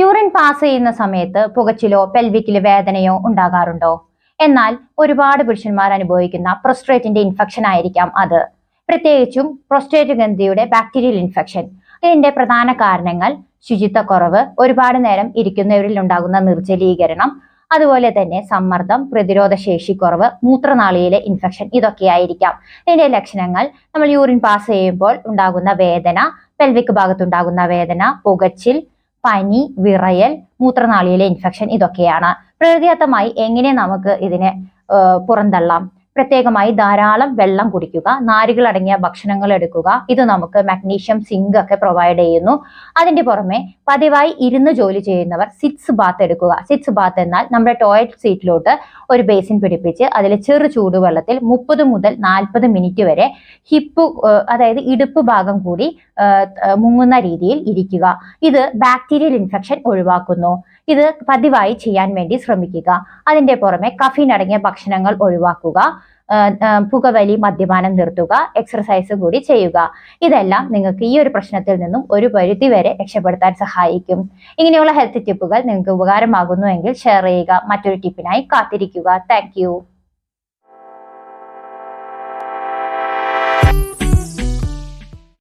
Urine pass ചെയ്യുന്ന സമയത്ത് പുകച്ചിലോ പെൽവിക്കിൽ വേദനയോ ഉണ്ടാകാറുണ്ടോ? എന്നാൽ ഒരുപാട് പുരുഷന്മാർ അനുഭവിക്കുന്ന പ്രൊസ്ട്രേറ്റിന്റെ ഇൻഫെക്ഷൻ ആയിരിക്കാം അത്. പ്രത്യേകിച്ചും പ്രൊസ്ട്രേറ്റ് ഗ്രന്ഥിയുടെ ബാക്ടീരിയൽ ഇൻഫെക്ഷൻ ഇതിന്റെ പ്രധാന കാരണങ്ങൾ ശുചിത്വക്കുറവ് ഒരുപാട് നേരം ഇരിക്കുന്നവരിൽ ഉണ്ടാകുന്ന നിർജലീകരണം അതുപോലെ തന്നെ സമ്മർദ്ദം പ്രതിരോധ കുറവ് മൂത്രനാളിയിലെ ഇൻഫെക്ഷൻ ഇതൊക്കെയായിരിക്കാം. ഇതിന്റെ ലക്ഷണങ്ങൾ നമ്മൾ യൂറിൻ പാസ് ചെയ്യുമ്പോൾ ഉണ്ടാകുന്ന വേദന പെൽവിക് ഭാഗത്തുണ്ടാകുന്ന വേദന പുകച്ചിൽ പനി വിറയൽ മൂത്രനാളിയിലെ ഇൻഫെക്ഷൻ ഇതൊക്കെയാണ്. പ്രകൃതിദത്തമായി എങ്ങനെ നമുക്ക് ഇതിനെ പുറന്തള്ളാം? പ്രത്യേകമായി ധാരാളം വെള്ളം കുടിക്കുക നാരുകൾ അടങ്ങിയ ഭക്ഷണങ്ങൾ എടുക്കുക. ഇത് നമുക്ക് മഗ്നീഷ്യം സിങ്ക് ഒക്കെ പ്രൊവൈഡ് ചെയ്യുന്നു. അതിന്റെ പുറമെ പതിവായി ഇരുന്ന് ജോലി ചെയ്യുന്നവർ സിറ്റ്സ് ബാത്ത് എടുക്കുക. സിറ്റ്സ് ബാത്ത് എന്നാൽ നമ്മുടെ ടോയ്ലറ്റ് സീറ്റിലോട്ട് ഒരു ബേസിൻ പിടിപ്പിച്ച് അതിൽ ചെറു ചൂടുവെള്ളത്തിൽ മുപ്പത് മുതൽ നാൽപ്പത് മിനിറ്റ് വരെ ഹിപ്പ് അതായത് ഇടുപ്പ് ഭാഗം കൂടി മുങ്ങുന്ന രീതിയിൽ ഇരിക്കുക. ഇത് ബാക്ടീരിയൽ ഇൻഫെക്ഷൻ ഒഴിവാക്കുന്നു. ഇത് പതിവായി ചെയ്യാൻ വേണ്ടി ശ്രമിക്കുക. അതിന്റെ പുറമെ കഫീൻ അടങ്ങിയ ഭക്ഷണങ്ങൾ ഒഴിവാക്കുക. പുകവലി മദ്യപാനം നിർത്തുക എക്സർസൈസ് കൂടി ചെയ്യുക. ഇതെല്ലാം നിങ്ങൾക്ക് ഈ ഒരു പ്രശ്നത്തിൽ നിന്നും ഒരു പരിധി വരെ രക്ഷപ്പെടുത്താൻ സഹായിക്കും. ഇങ്ങനെയുള്ള ഹെൽത്ത് ടിപ്പുകൾ നിങ്ങൾക്ക് ഉപകാരമാകുന്നുവെങ്കിൽ ഷെയർ ചെയ്യുക. മറ്റൊരു ടിപ്പിനായി കാത്തിരിക്കുക. താങ്ക്